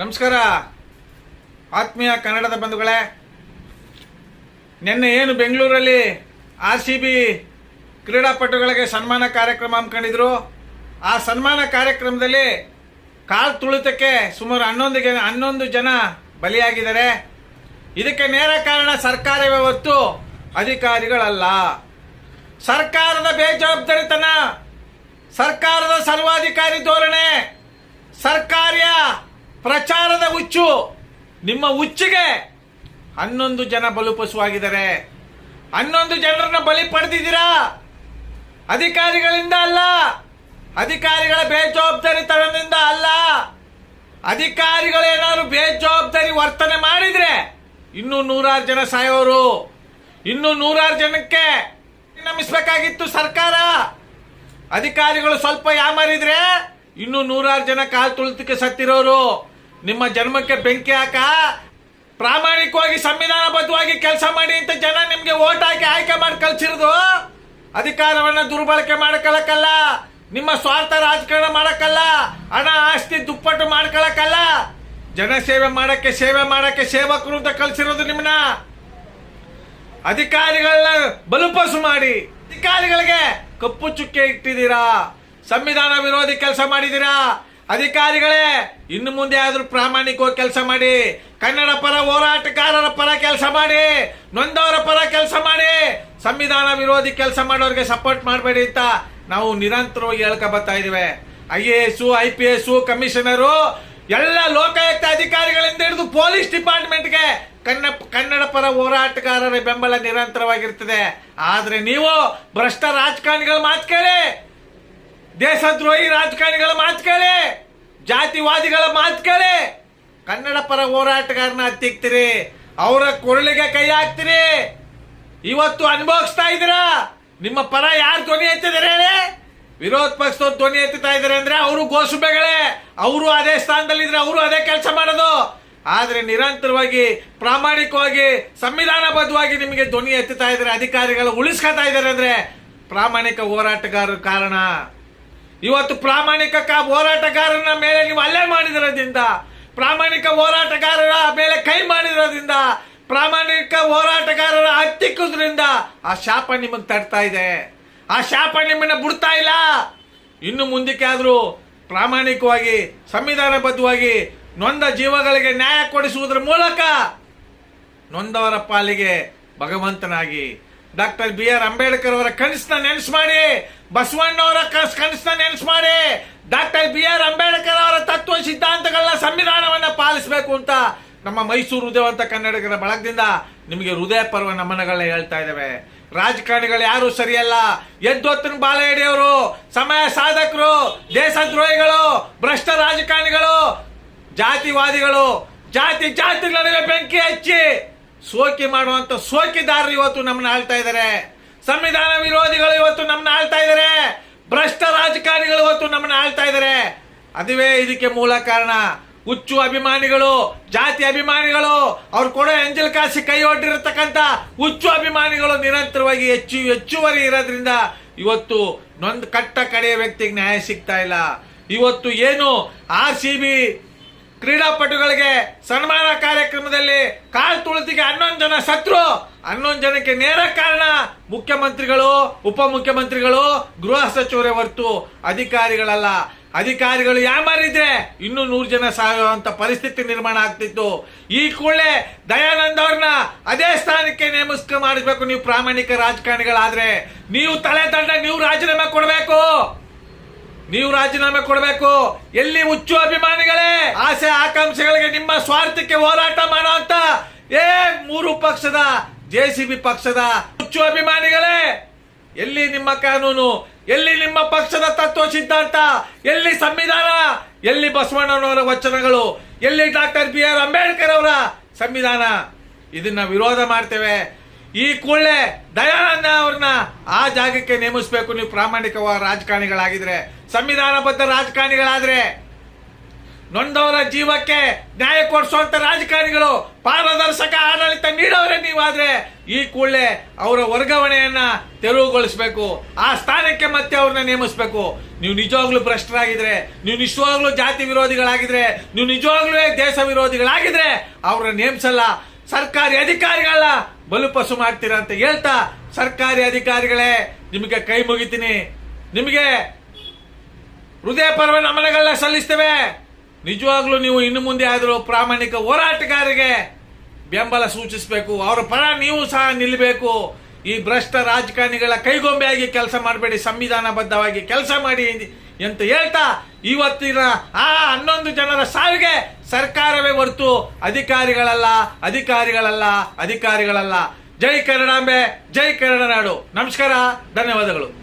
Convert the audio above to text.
ನಮಸ್ಕಾರ. ಆತ್ಮೀಯ ಕನ್ನಡದ ಬಂಧುಗಳೇ, ನಿನ್ನೆ ಏನು ಬೆಂಗಳೂರಲ್ಲಿ ಆರ್ ಸಿ ಬಿ ಕ್ರೀಡಾಪಟುಗಳಿಗೆ ಸನ್ಮಾನ ಕಾರ್ಯಕ್ರಮ ಹಮ್ಮಿಕೊಂಡಿದ್ರು? ಆ ಸನ್ಮಾನ ಕಾರ್ಯಕ್ರಮದಲ್ಲಿ ಕಾಲು ತುಳಿತಕ್ಕೆ ಸುಮಾರು ಹನ್ನೊಂದು ಜನ ಹನ್ನೊಂದು ಜನ ಬಲಿಯಾಗಿದ್ದಾರೆ. ಇದಕ್ಕೆ ನೇರ ಕಾರಣ ಸರ್ಕಾರವೇ ಹೊತ್ತು ಅಧಿಕಾರಿಗಳಲ್ಲ. ಸರ್ಕಾರದ ಬೇಜವಾಬ್ದಾರಿತನ, ಸರ್ಕಾರದ ಸರ್ವಾಧಿಕಾರಿ ಧೋರಣೆ, ಸರ್ಕಾರಿಯ ಪ್ರಚಾರದ ಹುಚ್ಚು. ನಿಮ್ಮ ಹುಚ್ಚಿಗೆ ಹನ್ನೊಂದು ಜನ ಬಲುಪಶುವಾಗಿದ್ದಾರೆ ಹನ್ನೊಂದು ಜನರನ್ನ ಬಲಿ ಪಡೆದಿದ್ದೀರಾ? ಅಧಿಕಾರಿಗಳಿಂದ ಅಲ್ಲ. ಅಧಿಕಾರಿಗಳ ಬೇಜವಾಬ್ದಾರಿತನದಿಂದ ಅಲ್ಲ. ಅಧಿಕಾರಿಗಳು ಏನಾದ್ರು ಬೇಜವಾಬ್ದಾರಿ ವರ್ತನೆ ಮಾಡಿದ್ರೆ ಇನ್ನೂ ನೂರಾರು ಜನ ಸಾಯೋರು. ಇನ್ನೂ ನೂರಾರು ಜನಕ್ಕೆ ನಮಿಸ್ಬೇಕಾಗಿತ್ತು ಸರ್ಕಾರ. ಅಧಿಕಾರಿಗಳು ಸ್ವಲ್ಪ ಯಾಮಾರಿದ್ರೆ ಇನ್ನು ನೂರಾರು ಜನ ಕಾಲು ತುಳಿತಕ್ಕೆ ಸತ್ತಿರೋರು. ನಿಮ್ಮ ಜನ್ಮಕ್ಕೆ ಬೆಂಕಿ ಹಾಕ, ಪ್ರಾಮಾಣಿಕವಾಗಿ ಸಂವಿಧಾನಬದ್ಧವಾಗಿ ಕೆಲಸ ಮಾಡಿ ಅಂತ ಜನ ನಿಮ್ಗೆ ಓಟ್ ಹಾಕಿ ಆಯ್ಕೆ ಮಾಡಿ ಕಲ್ಸಿರೋದು ಅಧಿಕಾರವನ್ನ ದುರ್ಬಳಕೆ ಮಾಡ್ಕೊಳಕಲ್ಲ, ನಿಮ್ಮ ಸ್ವಾರ್ಥ ರಾಜಕಾರಣ ಮಾಡಕ್ಕಲ್ಲ ಹಣ, ಆಸ್ತಿ, ದುಪ್ಪಟ್ಟು ಮಾಡ್ಕೊಳಕಲ್ಲ. ಜನ ಸೇವೆ ಮಾಡಕ್ಕೆ ಸೇವೆ ಮಾಡಕ್ಕೆ ಸೇವಕರು ಅಂತ ಕಲ್ಸಿರೋದು ನಿಮ್ಮನ್ನ ಅಧಿಕಾರಿಗಳನ್ನ ಬಲುಪಸು ಮಾಡಿ. ಅಧಿಕಾರಿಗಳಿಗೆ ಕಪ್ಪು ಚುಕ್ಕೆ ಇಟ್ಟಿದ್ದೀರಾ? ಸಂವಿಧಾನ ವಿರೋಧಿ ಕೆಲಸ ಮಾಡಿದ್ದೀರಾ? ಅಧಿಕಾರಿಗಳೇ, ಇನ್ನು ಮುಂದೆ ಆದ್ರೂ ಪ್ರಾಮಾಣಿಕವಾಗಿ ಕೆಲಸ ಮಾಡಿ, ಕನ್ನಡ ಪರ ಹೋರಾಟಗಾರರ ಪರ ಕೆಲಸ ಮಾಡಿ, ನೊಂದವರ ಪರ ಕೆಲಸ ಮಾಡಿ, ಸಂವಿಧಾನ ವಿರೋಧಿ ಕೆಲಸ ಮಾಡೋರಿಗೆ ಸಪೋರ್ಟ್ ಮಾಡಬೇಡಿ ಅಂತ ನಾವು ನಿರಂತರವಾಗಿ ಹೇಳ್ಕೊ ಬರ್ತಾ ಇದೀವಿ I A S, I P S commissioner ಎಲ್ಲ ಲೋಕಾಯುಕ್ತ ಅಧಿಕಾರಿಗಳಿಂದ ಹಿಡಿದು ಪೊಲೀಸ್ ಡಿಪಾರ್ಟ್ಮೆಂಟ್ಗೆ ಕನ್ನ, ಕನ್ನಡ ಪರ ಹೋರಾಟಗಾರರ ಬೆಂಬಲ ನಿರಂತರವಾಗಿರ್ತದೆ. ಆದರೆ ನೀವು ಭ್ರಷ್ಟ ರಾಜಕಾರಣಿಗಳ ಮಾತು ಕೇಳಿ. ದೇಶದ್ರೋಹಿ ರಾಜಕಾರಣಿಗಳ ಮಾತು ಕೇಳಿ, ಜಾತಿವಾದಿಗಳ ಮಾತು ಕೇಳಿ. ಕನ್ನಡ ಪರ ಹೋರಾಟಗಾರನ ಹತ್ತಿಕ್ತಿರಿ, ಅವರ ಕೊರಳಿಗೆ ಕೈ ಹಾಕ್ತಿರಿ. ಇವತ್ತು ಅನುಭವಿಸ್ತಾ ಇದ್ದೀರಾ? ನಿಮ್ಮ ಪರ ಯಾರು ಧ್ವನಿ ಎತ್ತಿದ್ದಾರೆ ಹೇಳಿ? ವಿರೋಧ ಪಕ್ಷದವ್ರು ಧ್ವನಿ ಎತ್ತುತ್ತಾ ಇದ್ದಾರೆ ಅಂದ್ರೆ ಅವರು ಗೋಸುಬೆಗಳೇ. ಅವರು ಅದೇ ಸ್ಥಾನದಲ್ಲಿದ್ರೆ ಅವರು ಅದೇ ಕೆಲಸ ಮಾಡೋದು. ಆದ್ರೆ ನಿರಂತರವಾಗಿ, ಪ್ರಾಮಾಣಿಕವಾಗಿ, ಸಂವಿಧಾನಬದ್ಧವಾಗಿ ನಿಮಗೆ ಧ್ವನಿ ಎತ್ತುತ್ತಾ ಇದ್ದಾರೆ, ಅಧಿಕಾರಿಗಳು ಉಳಿಸ್ಕೊತಾ ಇದ್ದಾರೆ ಅಂದ್ರೆ ಪ್ರಾಮಾಣಿಕ ಹೋರಾಟಗಾರರ ಕಾರಣ. ಇವತ್ತು ಪ್ರಾಮಾಣಿಕ ಹೋರಾಟಗಾರನ ಮೇಲೆ ನೀವು ಅಲ್ಲೇ ಮಾಡಿದಿರೋದ್ರಿಂದ ಪ್ರಾಮಾಣಿಕ ಹೋರಾಟಗಾರರ ಮೇಲೆ ಕೈ ಮಾಡಿರೋದ್ರಿಂದ, ಪ್ರಾಮಾಣಿಕ ಹೋರಾಟಗಾರರ ಹತ್ತಿಕ್ಕುದ್ರಿಂದ ಆ ಶಾಪ ನಿಮಗೆ ತಡ್ತಾ ಇದೆ. ಆ ಶಾಪ ನಿಮ್ಮನ್ನ ಬಿಡ್ತಾ ಇಲ್ಲ. ಇನ್ನು ಮುಂದಕ್ಕೆ ಆದ್ರೂ ಪ್ರಾಮಾಣಿಕವಾಗಿ, ಸಂವಿಧಾನಬದ್ಧವಾಗಿ ನೊಂದ ಜೀವಗಳಿಗೆ ನ್ಯಾಯ ಕೊಡಿಸುವುದರ ಮೂಲಕ ನೊಂದವರ ಪಾಲಿಗೆ ಭಗವಂತನಾಗಿ ಡಾಕ್ಟರ್ ಬಿ ಆರ್ ಅಂಬೇಡ್ಕರ್ ಅವರ ಕನಸನ್ನ ನೆನೆಸು ಮಾಡಿ ಬಸವಣ್ಣವರ ಕನಸನ್ನ ನೆನೆಸು ಮಾಡಿ, ಡಾಕ್ಟರ್ ಬಿ ಆರ್ ಅಂಬೇಡ್ಕರ್ ಅವರ ತತ್ವ ಸಿದ್ಧಾಂತಗಳನ್ನ ಸಂವಿಧಾನವನ್ನ ಪಾಲಿಸಬೇಕು ಅಂತ ನಮ್ಮ ಮೈಸೂರು ಹೃದಯವಂತ ಕನ್ನಡಿಗರ ಬಳಗದಿಂದ ನಿಮಗೆ ಹೃದಯ ಪರ್ವ ನಮನಗಳನ್ನ ಹೇಳ್ತಾ ಇದ್ದಾವೆ. ರಾಜಕಾರಣಿಗಳು ಯಾರು ಸರಿಯಲ್ಲ. ಎದ್ದೊತ್ತನ ಬಾಳೆಯಡಿಯವರು ಸಮಯ ಸಾಧಕರು, ದೇಶದ್ರೋಹಿಗಳು, ಭ್ರಷ್ಟ ರಾಜಕಾರಣಿಗಳು, ಜಾತಿವಾದಿಗಳು, ಜಾತಿ ಜಾತಿಗಳ ಬೆಂಕಿ ಹಚ್ಚಿ ಸೋಕಿ ಮಾಡುವಂತ ಸೋಕಿದಾರರು ಇವತ್ತು ನಮ್ಮನ್ನ ಆಳ್ತಾ ಇದ್ದಾರೆ. ಸಂವಿಧಾನ ವಿರೋಧಿಗಳು ಇವತ್ತು ನಮ್ಮನ್ನ ಆಳ್ತಾ ಇದ್ದಾರೆ. ಭ್ರಷ್ಟ ರಾಜಕಾರಣಿಗಳು ಇವತ್ತು ನಮ್ಮನ್ನ ಆಳ್ತಾ ಇದ್ದಾರೆ. ಅದುವೇ ಇದಕ್ಕೆ ಮೂಲ ಕಾರಣ. ಹುಚ್ಚು ಅಭಿಮಾನಿಗಳು, ಜಾತಿ ಅಭಿಮಾನಿಗಳು, ಅವ್ರು ಕೂಡ ಎಂಜಲ್ ಕಾಸಿ ಕೈ ಒಡ್ಡಿರತಕ್ಕಂತ ಹುಚ್ಚು ಅಭಿಮಾನಿಗಳು ನಿರಂತರವಾಗಿ ಹೆಚ್ಚು ಹೆಚ್ಚುವರಿ ಇರೋದ್ರಿಂದ ಇವತ್ತು ನೊಂದು ಕಟ್ಟ ಕಡೆಯ ವ್ಯಕ್ತಿಗೆ ನ್ಯಾಯ ಸಿಗ್ತಾ ಇಲ್ಲ. ಇವತ್ತು ಏನು ಆರ್ ಸಿ ಬಿ ಕ್ರೀಡಾಪಟುಗಳಿಗೆ ಸನ್ಮಾನ ಕಾರ್ಯಕ್ರಮದಲ್ಲಿ ಕಾಲ್ ತುಳಿತಿಗೆ ಹನ್ನೊಂದು ಜನ ಸತ್ರು ಹನ್ನೊಂದು ಜನಕ್ಕೆ ನೇರ ಕಾರಣ ಮುಖ್ಯಮಂತ್ರಿಗಳು, ಉಪಮುಖ್ಯಮಂತ್ರಿಗಳು, ಗೃಹ ಸಚಿವರೇ ಹೊರತು ಅಧಿಕಾರಿಗಳಲ್ಲ. ಅಧಿಕಾರಿಗಳು ಯಾಮಾರಿದ್ರೆ ಇನ್ನೂ ನೂರು ಜನ ಸಾಯುವಂತ ಪರಿಸ್ಥಿತಿ ನಿರ್ಮಾಣ ಆಗ್ತಿತ್ತು. ಈ ಕೂಡಲೇ ದಯಾನಂದ್ ಅವ್ರನ್ನ ಅದೇ ಸ್ಥಾನಕ್ಕೆ ನೇಮಸ್ಕ ಮಾಡಬೇಕು ನೀವು ಪ್ರಾಮಾಣಿಕ ರಾಜಕಾರಣಿಗಳಾದ್ರೆ. ನೀವು ತಲೆ ತಂಡ ನೀವು ರಾಜೀನಾಮೆ ಕೊಡಬೇಕು. ನೀವು ರಾಜೀನಾಮೆ ಕೊಡಬೇಕು. ಎಲ್ಲಿ ಹುಚ್ಚು ಅಭಿಮಾನಿಗಳೇ, ಆಸೆ ಆಕಾಂಕ್ಷೆಗಳಿಗೆ ನಿಮ್ಮ ಸ್ವಾರ್ಥಕ್ಕೆ ಹೋರಾಟ ಮಾಡುವಂತ ಏ ಮೂರು ಪಕ್ಷದ, ಜೆ ಸಿ ಬಿ ಪಕ್ಷದ ಹುಚ್ಚು ಅಭಿಮಾನಿಗಳೇ, ಎಲ್ಲಿ ನಿಮ್ಮ ಕಾನೂನು, ಎಲ್ಲಿ ನಿಮ್ಮ ಪಕ್ಷದ ತತ್ವ ಸಿದ್ಧಾಂತ, ಎಲ್ಲಿ ಸಂವಿಧಾನ, ಎಲ್ಲಿ ಬಸವಣ್ಣನವರ ವಚನಗಳು, ಎಲ್ಲಿ ಡಾಕ್ಟರ್ ಬಿ ಆರ್ ಅಂಬೇಡ್ಕರ್ ಅವರ ಸಂವಿಧಾನ. ಇದನ್ನ ವಿರೋಧ ಮಾಡ್ತೇವೆ. ಈ ಕೂಡಲೇ ದಯಾನಂದ ಅವ್ರನ್ನ ಆ ಜಾಗಕ್ಕೆ ನೇಮಿಸಬೇಕು. ನೀವು ಪ್ರಾಮಾಣಿಕವಾದ ರಾಜಕಾರಣಿಗಳಾಗಿದ್ರೆ, ಸಂವಿಧಾನಬದ್ಧ ರಾಜಕಾರಣಿಗಳಾದ್ರೆ, ನೊಂದವರ ಜೀವಕ್ಕೆ ನ್ಯಾಯ ಕೊಡಿಸುವಂತ ರಾಜಕಾರಣಿಗಳು, ಪಾರದರ್ಶಕ ಆಡಳಿತ ನೀಡೋರೆ ನೀವಾದ್ರೆ, ಈ ಕೂಡಲೇ ಅವರ ವರ್ಗಾವಣೆಯನ್ನ ತೆರವುಗೊಳಿಸಬೇಕು. ಆ ಸ್ಥಾನಕ್ಕೆ ಮತ್ತೆ ಅವ್ರನ್ನ ನೇಮಿಸಬೇಕು. ನೀವು ನಿಜವಾಗ್ಲೂ ಭ್ರಷ್ಟರಾಗಿದ್ರೆ, ನೀವು ನಿಜವಾಗ್ಲೂ ಜಾತಿ ವಿರೋಧಿಗಳಾಗಿದ್ರೆ, ನೀವು ನಿಜವಾಗ್ಲೂ ದೇಶ ವಿರೋಧಿಗಳಾಗಿದ್ರೆ, ಅವ್ರನ್ನ ನೇಮಿಸಲ್ಲ. ಸರ್ಕಾರಿ ಅಧಿಕಾರಿಗಳ ಬಲುಪಸು ಮಾಡ್ತೀರಾ ಅಂತ ಹೇಳ್ತಾ ಸರ್ಕಾರಿ ಅಧಿಕಾರಿಗಳೇ, ನಿಮಗೆ ಕೈ ಮುಗಿತೀನಿ. ನಿಮಗೆ ಹೃದಯ ಪರ್ವ ನಮನಗಳನ್ನ ಸಲ್ಲಿಸ್ತೇವೆ. ನಿಜವಾಗ್ಲೂ ನೀವು ಇನ್ನು ಮುಂದೆ ಆದರೂ ಪ್ರಾಮಾಣಿಕ ಹೋರಾಟಗಾರರಿಗೆ ಬೆಂಬಲ ಸೂಚಿಸಬೇಕು. ಅವರ ಪರ ನೀವು ಸಹ ನಿಲ್ಲಬೇಕು ಈ ಭ್ರಷ್ಟ ರಾಜಕಾರಣಿಗಳ ಕೈಗೊಂಬೆಯಾಗಿ ಕೆಲಸ ಮಾಡಬೇಡಿ. ಸಂವಿಧಾನಬದ್ಧವಾಗಿ ಕೆಲಸ ಮಾಡಿ. ಅಂತ ಹೇಳ್ತಾ ಇವತ್ತಿನ ಆ ಹನ್ನೊಂದು ಜನರ ಸಾವಿಗೆ ಸರ್ಕಾರವೇ ಹೊರತು ಅಧಿಕಾರಿಗಳಲ್ಲ ಅಧಿಕಾರಿಗಳಲ್ಲ ಅಧಿಕಾರಿಗಳಲ್ಲ. ಜೈ ಕನ್ನಡಾಂಬೆ ಜೈ ಕನ್ನಡ ನಾಡು. ನಮಸ್ಕಾರ, ಧನ್ಯವಾದಗಳು.